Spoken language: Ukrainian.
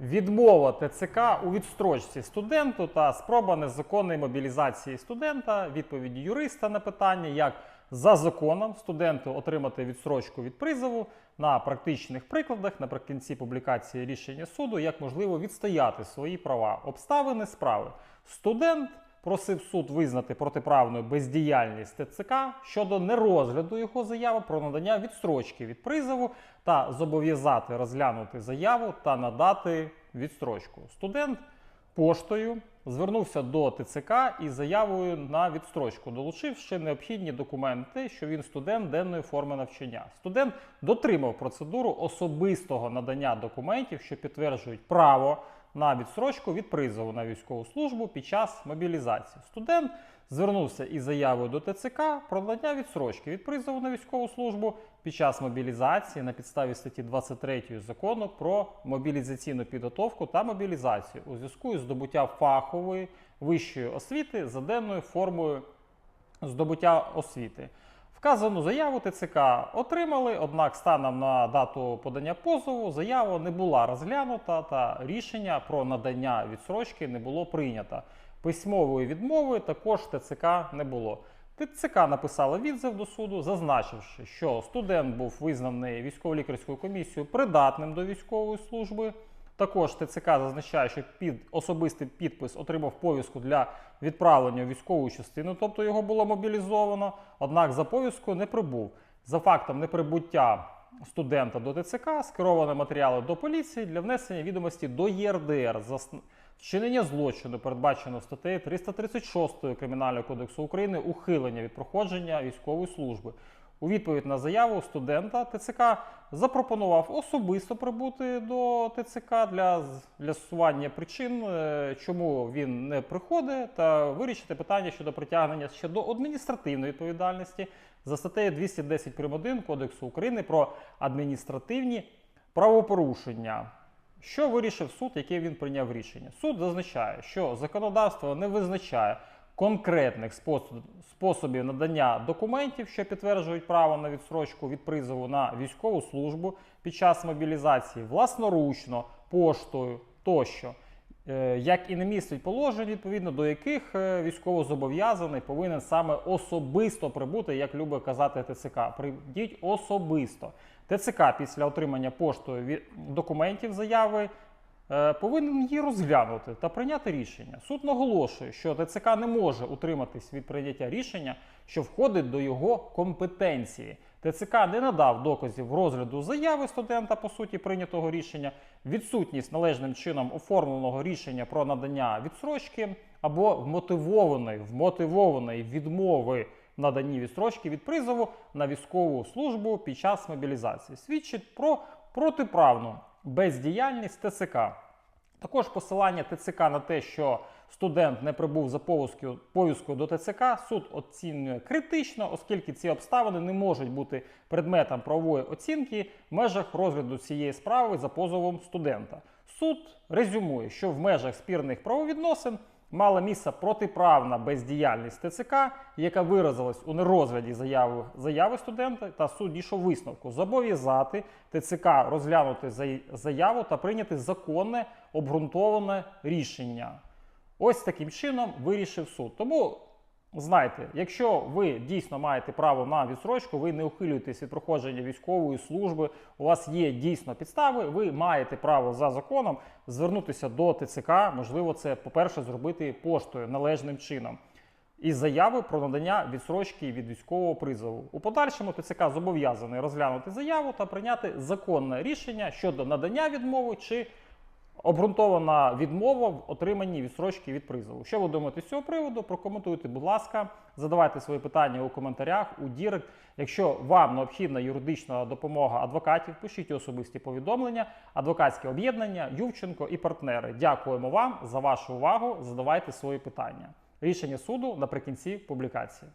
Відмова ТЦК у відстрочці студенту та спроба незаконної мобілізації студента, відповіді юриста на питання, як за законом студенту отримати відстрочку від призову на практичних прикладах наприкінці публікації рішення суду, як можливо відстояти свої права. Обставини справи. Студент просив суд визнати протиправною бездіяльність ТЦК щодо нерозгляду його заяви про надання відстрочки від призову та зобов'язати розглянути заяву та надати відстрочку. Студент поштою звернувся до ТЦК із заявою на відстрочку, долучивши необхідні документи, що він студент денної форми навчання. Студент дотримав процедуру особистого надання документів, що підтверджують право на відстрочку від призову на військову службу під час мобілізації. Студент звернувся із заявою до ТЦК про надання відстрочки від призову на військову службу під час мобілізації на підставі статті 23 закону про мобілізаційну підготовку та мобілізацію у зв'язку із здобуттям фахової вищої освіти за денною формою здобуття освіти. Вказану заяву ТЦК отримали, однак станом на дату подання позову заява не була розглянута та рішення про надання відсрочки не було прийнято. Письмової відмови також ТЦК не було. ТЦК написала відзив до суду, зазначивши, що студент був визнаний військово-лікарською комісією придатним до військової служби. Також ТЦК зазначає, що під особистий підпис отримав повістку для відправлення у військову частину, тобто його було мобілізовано. Однак за повісткою не прибув. За фактом неприбуття студента до ТЦК скеровано матеріали до поліції для внесення відомості до ЄРДР за вчинення злочину, передбачено статтею 336 Кримінального кодексу України, ухилення від проходження військової служби. У відповідь на заяву студента ТЦК запропонував особисто прибути до ТЦК для з'ясування причин, е, чому він не приходить, та вирішити питання щодо притягнення ще до адміністративної відповідальності за статтею 210 прим. 1 Кодексу України про адміністративні правопорушення. Що вирішив суд, яке він прийняв рішення? Суд зазначає, що законодавство не визначає конкретних способ- способів надання документів, що підтверджують право на відстрочку від призову на військову службу під час мобілізації власноручно, поштою тощо. Е, Як і не містить положень, відповідно до яких е, військовозобов'язаний повинен саме особисто прибути, як любить казати ТЦК. Прийдіть особисто. ТЦК після отримання поштою документів заяви повинен її розглянути та прийняти рішення. Суд наголошує, що ТЦК не може утриматись від прийняття рішення, що входить до його компетенції. ТЦК не надав доказів розгляду заяви студента по суті прийнятого рішення, відсутність належним чином оформленого рішення про надання відстрочки або вмотивованої, вмотивованої відмови наданні відстрочки від призову на військову службу під час мобілізації. Свідчить про протиправну бездіяльність ТЦК. Також посилання ТЦК на те, що студент не прибув за повісткою, до ТЦК, суд оцінює критично, оскільки ці обставини не можуть бути предметом правової оцінки в межах розгляду цієї справи за позовом студента. Суд резюмує, що в межах спірних правовідносин мала місце протиправна бездіяльність ТЦК, яка виразилась у нерозгляді заяви, заяви студента, та суд дійшов висновку зобов'язати ТЦК розглянути заяву та прийняти законне обґрунтоване рішення. Ось таким чином вирішив суд. Тому знайте, якщо ви дійсно маєте право на відсрочку, ви не ухилюєтесь від проходження військової служби, у вас є дійсно підстави, ви маєте право за законом звернутися до ТЦК. Можливо, це, по-перше, зробити поштою належним чином. Із заяви про надання відсрочки від військового призову. У подальшому ТЦК зобов'язаний розглянути заяву та прийняти законне рішення щодо надання відмови чи обґрунтована відмова в отриманні відсрочки від призову. Що ви думаєте з цього приводу? Прокоментуйте, будь ласка, задавайте свої питання у коментарях, у Дірект. Якщо вам необхідна юридична допомога адвокатів, пишіть особисті повідомлення, адвокатське об'єднання, Ювченко і партнери. Дякуємо вам за вашу увагу. Задавайте свої питання. Рішення суду наприкінці публікації.